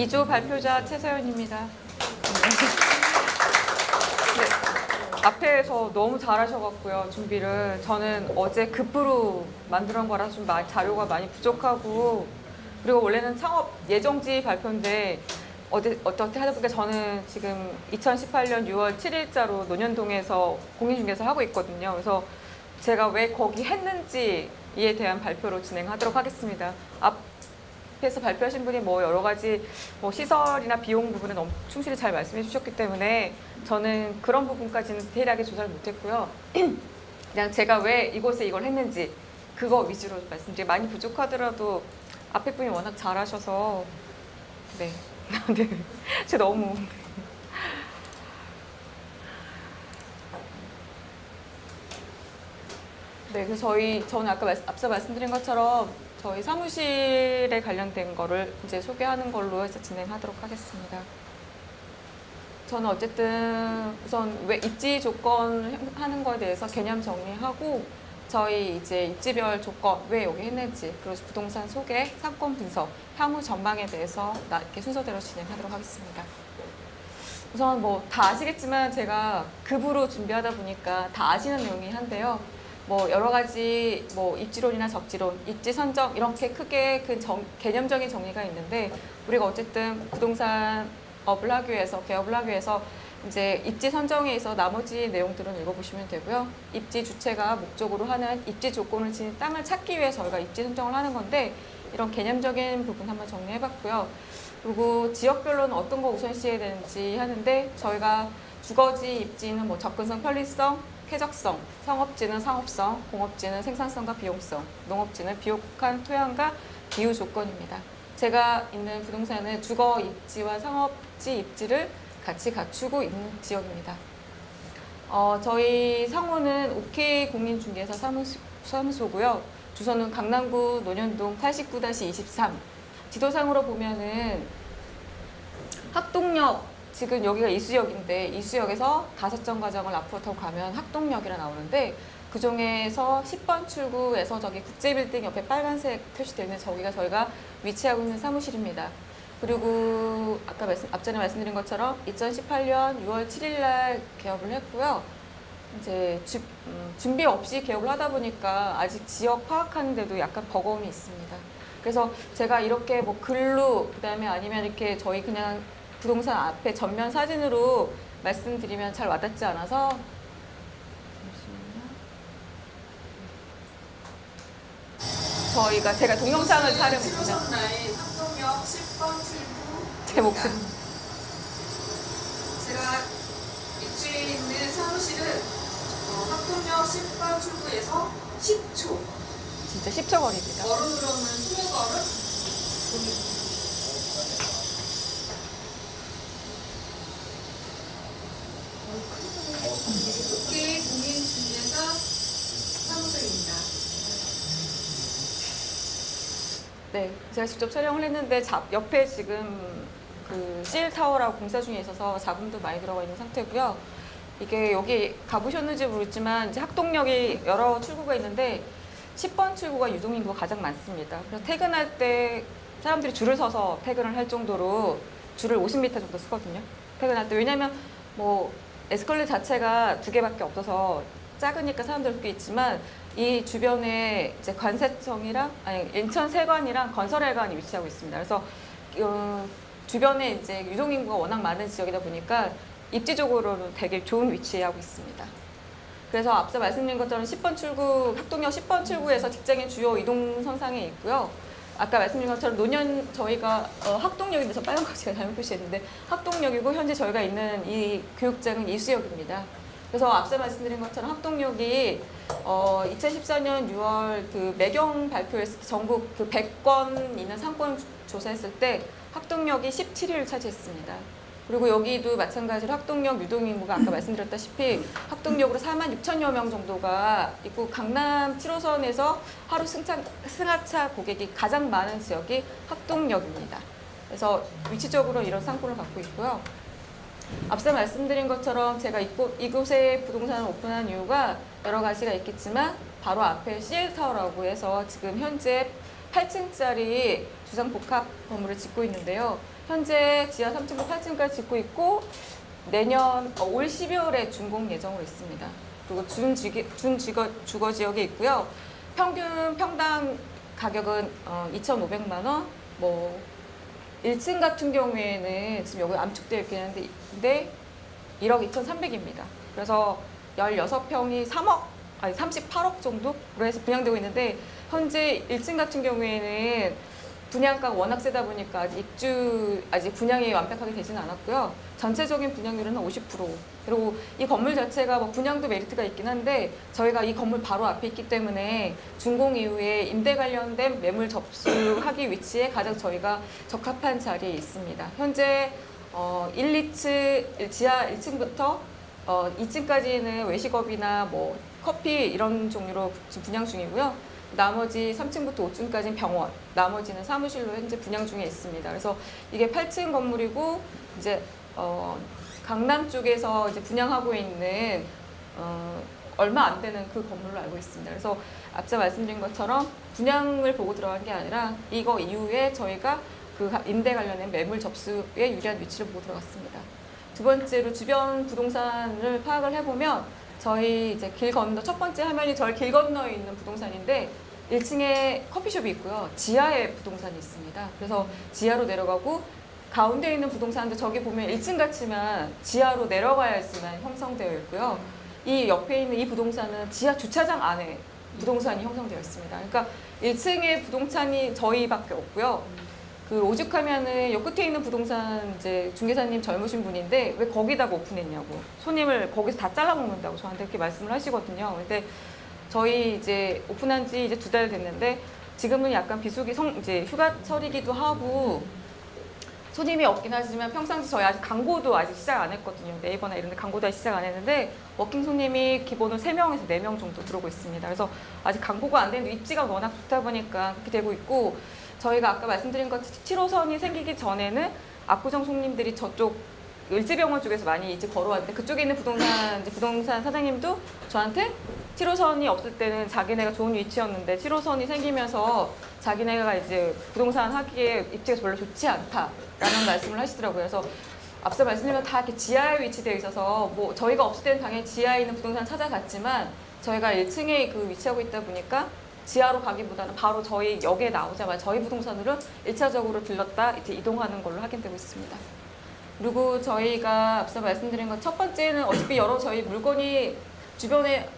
2조 발표자 최서연입니다. 네, 앞에서 너무 잘하셔갖고요 준비를 저는 어제 급으로 만들어 거라 좀 자료가 많이 부족하고 그리고 원래는 창업 예정지 발표인데 어디, 어떻게 하다 보니까 저는 지금 2018년 6월 7일자로 논현동에서 공인중개사 하고 있거든요. 그래서 제가 왜 거기 했는지에 대한 발표로 진행하도록 하겠습니다. 앞 에서 발표하신 분이 뭐 여러 가지 뭐 시설이나 비용 부분은 충실히 잘 말씀해 주셨기 때문에 저는 그런 부분까지는 디테일하게 조사를 못했고요. 그냥 제가 왜 이곳에 이걸 했는지 그거 위주로 말씀드리고 많이 부족하더라도 앞에 분이 워낙 잘하셔서 네. 네. 제가 너무 네, 그래서 저희 저는 아까 말- 앞서 말씀드린 것처럼 저희 사무실에 관련된 거를 이제 소개하는 걸로 해서 진행하도록 하겠습니다. 저는 어쨌든 우선 왜 입지 조건 하는 거에 대해서 개념 정리하고 저희 이제 입지별 조건 왜 여기 했는지 그리고 부동산 소개, 상권 분석, 향후 전망에 대해서 나- 이렇게 순서대로 진행하도록 하겠습니다. 우선 뭐 다 아시겠지만 제가 급으로 준비하다 보니까 다 아시는 내용이 한데요. 뭐 여러 가지 뭐 입지론이나 적지론, 입지 선정 이렇게 크게 그 정- 개념적인 정리가 있는데 우리가 어쨌든 부동산 업을 하기 위해서 개업을 하기 위해서 이제 입지 선정에 있어 나머지 내용들은 읽어보시면 되고요. 입지 주체가 목적으로 하는 입지 조건을 지닌 땅을 찾기 위해 저희가 입지 선정을 하는 건데 이런 개념적인 부분 한번 정리해봤고요. 그리고 지역별로는 어떤 거 우선시해야 되는지 하는데 저희가 주거지 입지는 뭐 접근성, 편리성, 쾌적성, 상업지는 상업성, 공업지는 생산성과 비용성, 농업지는 비옥한 토양과 기후 조건입니다. 제가 있는 부동산은 주거 입지와 상업지 입지를 같이 갖추고 있는 지역입니다. 어, 저희 상호는 OK 공인중개사 사무소, 사무소고요. 주소는 강남구 논현동 89-23. 지도상으로 보면은 학동역 지금 여기가 이수역인데 이수역에서 다섯 정 과정을 앞으로 더 가면 학동역이라 나오는데 그 중에서 10번 출구에서 저기 국제빌딩 옆에 빨간색 표시되어 있는 저기가 저희가 위치하고 있는 사무실입니다. 그리고 아까 말씀, 앞전에 말씀드린 것처럼 2018년 6월 7일 날 개업을 했고요. 이제 주- 음, 준비 없이 개업을 하다 보니까 아직 지역 파악하는데도 약간 버거움이 있습니다. 그래서 제가 이렇게 뭐 글로 그다음에 아니면 이렇게 저희 그냥 부동산 앞에 전면 사진으로 말씀드리면 잘 와닿지 않아서. 저희가 제가 동영상을 촬영했죠. 지도선 라인 학동역 10번 출구 제 목소리. 제가 입주해 있는 사무실은 어, 학동역 10번 출구에서 10초 진짜 10초 거리입니다. 걸음으로는 20걸음 국회 공인중개사 사무소입니다. 네, 제가 직접 촬영을 했는데 잡, 옆에 지금 그 CL 타워라고 공사 중에 있어서 자금도 많이 들어가 있는 상태고요. 이게 여기 가보셨는지 모르겠지만 이제 학동역이 여러 출구가 있는데 10번 출구가 유동 인구가 가장 많습니다. 그래서 퇴근할 때 사람들이 줄을 서서 퇴근을 할 정도로 줄을 50m 정도 쓰거든요. 퇴근할 때 왜냐면 뭐 에스컬레 자체가 두 개밖에 없어서 작으니까 사람들 꽤 있지만 이 주변에 이제 관세청이랑 아니 인천 세관이랑 건설회관이 위치하고 있습니다. 그래서 어, 주변에 이제 유동 인구가 워낙 많은 지역이다 보니까 입지적으로는 되게 좋은 위치에 하고 있습니다. 그래서 앞서 말씀드린 것처럼 10번 출구, 학동역 10번 출구에서 직장인 주요 이동 선상에 있고요. 아까 말씀드린 것처럼 노년 저희가 어, 학동역인데 저 빨간 거 제가 잘못 표시했는데 학동역이고 현재 저희가 있는 이 교육장은 이수역입니다. 그래서 앞서 말씀드린 것처럼 학동역이 어, 2014년 6월 그 매경 발표했을 때 전국 그 100건 있는 상권 조사했을 때 학동역이 17위를 차지했습니다. 그리고 여기도 마찬가지로 학동역 유동인구가 아까 말씀드렸다시피 학동역으로 4만 6천여 명 정도가 있고 강남 7호선에서 하루 승차, 승하차 고객이 가장 많은 지역이 학동역입니다. 그래서 위치적으로 이런 상권을 갖고 있고요. 앞서 말씀드린 것처럼 제가 이곳, 이곳에 부동산을 오픈한 이유가 여러 가지가 있겠지만 바로 앞에 CL타워라고 해서 지금 현재 8층짜리 주상복합 건물을 짓고 있는데요. 현재 지하 3층부터 8층까지 짓고 있고 내년 어, 올 12월에 준공 예정으로 있습니다. 그리고 준주거 주거 지역에 있고요. 평균 평당 가격은 어, 2,500만 원. 뭐 1층 같은 경우에는 지금 여기 암축되어 있긴 한데 근데 1억 2,300입니다. 그래서 16평이 3억 아니 38억 정도로 해서 분양되고 있는데 현재 1층 같은 경우에는 분양가가 워낙 세다 보니까 입주 아직 분양이 완벽하게 되지는 않았고요. 전체적인 분양률은 한 50%. 그리고 이 건물 자체가 뭐 분양도 메리트가 있긴 한데 저희가 이 건물 바로 앞에 있기 때문에 준공 이후에 임대 관련된 매물 접수하기 위치에 가장 저희가 적합한 자리에 있습니다. 현재 어 1, 2층 지하 1층부터 어 2층까지는 외식업이나 뭐 커피 이런 종류로 분양 중이고요. 나머지 3층부터 5층까지는 병원, 나머지는 사무실로 현재 분양 중에 있습니다. 그래서 이게 8층 건물이고 이제 어, 강남 쪽에서 이제 분양하고 있는 어, 얼마 안 되는 그 건물로 알고 있습니다. 그래서 앞서 말씀드린 것처럼 분양을 보고 들어간 게 아니라 이거 이후에 저희가 그 임대 관련된 매물 접수에 유리한 위치를 보고 들어갔습니다. 두 번째로 주변 부동산을 파악을 해보면 저희 이제 길 건너 첫 번째 화면이 저희 길 건너에 있는 부동산인데 1층에 커피숍이 있고요. 지하에 부동산이 있습니다. 그래서 지하로 내려가고 가운데 있는 부동산도 저기 보면 1층 같지만 지하로 내려가야지만 형성되어 있고요. 이 옆에 있는 이 부동산은 지하 주차장 안에 부동산이 형성되어 있습니다. 그러니까 1층에 부동산이 저희밖에 없고요. 그 오죽하면은 요 끝에 있는 부동산 이제 중개사님 젊으신 분인데 왜 거기다가 오픈했냐고 손님을 거기서 다 잘라먹는다고 저한테 이렇게 말씀을 하시거든요. 근데 저희 이제 오픈한 지 이제 두 달 됐는데 지금은 약간 비수기 성 이제 휴가철이기도 하고 손님이 없긴 하지만 평상시 저희 아직 광고도 아직 시작 안 했거든요. 네이버나 이런 데 광고도 아직 시작 안 했는데 워킹 손님이 기본으로 3명에서 4명 정도 들어오고 있습니다. 그래서 아직 광고가 안 되는데 입지가 워낙 좋다 보니까 그렇게 되고 있고 저희가 아까 말씀드린 것 7호선이 생기기 전에는 압구정 손님들이 저쪽 을지병원 쪽에서 많이 이제 걸어왔는데 그쪽에 있는 부동산 부동산 사장님도 저한테 7호선이 없을 때는 자기네가 좋은 위치였는데 7호선이 생기면서 자기네가 이제 부동산 하기에 입지가 별로 좋지 않다라는 말씀을 하시더라고요. 그래서 앞서 말씀드린 다 이렇게 지하에 위치되어 있어서 뭐 저희가 없을 때는 당연히 지하에 있는 부동산 찾아갔지만 저희가 1층에 그 위치하고 있다 보니까 지하로 가기보다는 바로 저희 역에 나오자마자 저희 부동산으로 1차적으로 들렀다 이제 이동하는 걸로 확인되고 있습니다. 그리고 저희가 앞서 말씀드린 것 첫 번째는 어차피 여러 저희 물건이 주변에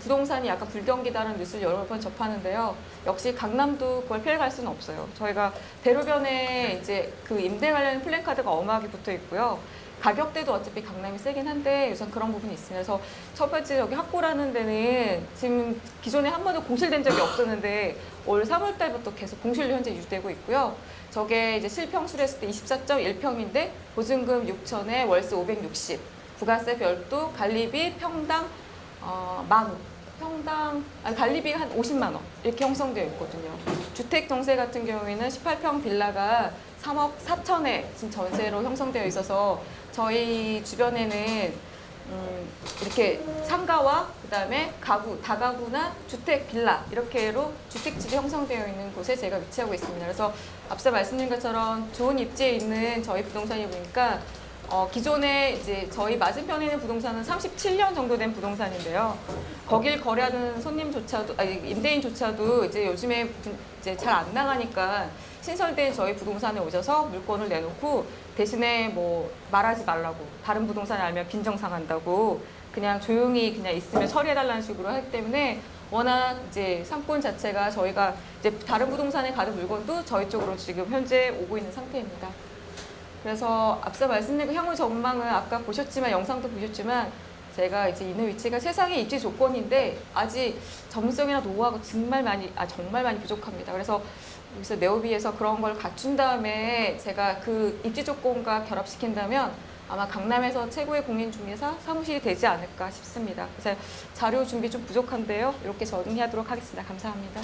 부동산이 약간 불경기다는 뉴스를 여러 번 접하는데요. 역시 강남도 그걸 피해갈 수는 없어요. 저희가 대로변에 이제 그 임대 관련 플랜카드가 어마하게 붙어 있고요. 가격대도 어차피 강남이 세긴 한데 우선 그런 부분이. 그래서 첫 번째 여기 학고라는 데는 지금 기존에 한 번도 공실된 적이 없었는데 올 3월 달부터 계속 공실로 현재 유지되고 있고요. 저게 이제 실평수를 했을 때 24.1평인데 보증금 6천에 월세 560, 부가세 별도 관리비 평당 어, 만 원. 평당 아니, 관리비가 한 50만 원 이렇게 형성되어 있거든요. 주택 동세 같은 경우에는 18평 빌라가 3억 4천에 지금 전세로 형성되어 있어서 저희 주변에는 음, 이렇게 상가와 그다음에 가구, 다가구나 주택 빌라 이렇게로 주택집이 형성되어 있는 곳에 제가 위치하고 있습니다. 그래서 앞서 말씀드린 것처럼 좋은 입지에 있는 저희 부동산이 보니까 어, 기존에 이제 저희 맞은편에 있는 부동산은 37년 정도 된 부동산인데요. 거길 거래하는 손님조차도, 아니, 임대인조차도 이제 요즘에 부- 이제 잘 안 나가니까 신설된 저희 부동산에 오셔서 물건을 내놓고 대신에 뭐 말하지 말라고 다른 부동산에 알면 빈정상한다고 그냥 조용히 그냥 있으면 처리해달라는 식으로 하기 때문에 워낙 이제 상권 자체가 저희가 이제 다른 부동산에 가는 물건도 저희 쪽으로 지금 현재 오고 있는 상태입니다. 그래서 앞서 말씀드린 그 향후 전망은 아까 보셨지만 영상도 보셨지만 제가 이제 있는 위치가 세상의 입지 조건인데 아직 전문성이나 노후하고 정말 많이 아 정말 많이 부족합니다. 그래서 여기서 네오비에서 그런 걸 갖춘 다음에 제가 그 입지 조건과 결합시킨다면 아마 강남에서 최고의 공인 중개사 사무실이 되지 않을까 싶습니다. 그래서 자료 준비 좀 부족한데요. 이렇게 정리하도록 하겠습니다. 감사합니다.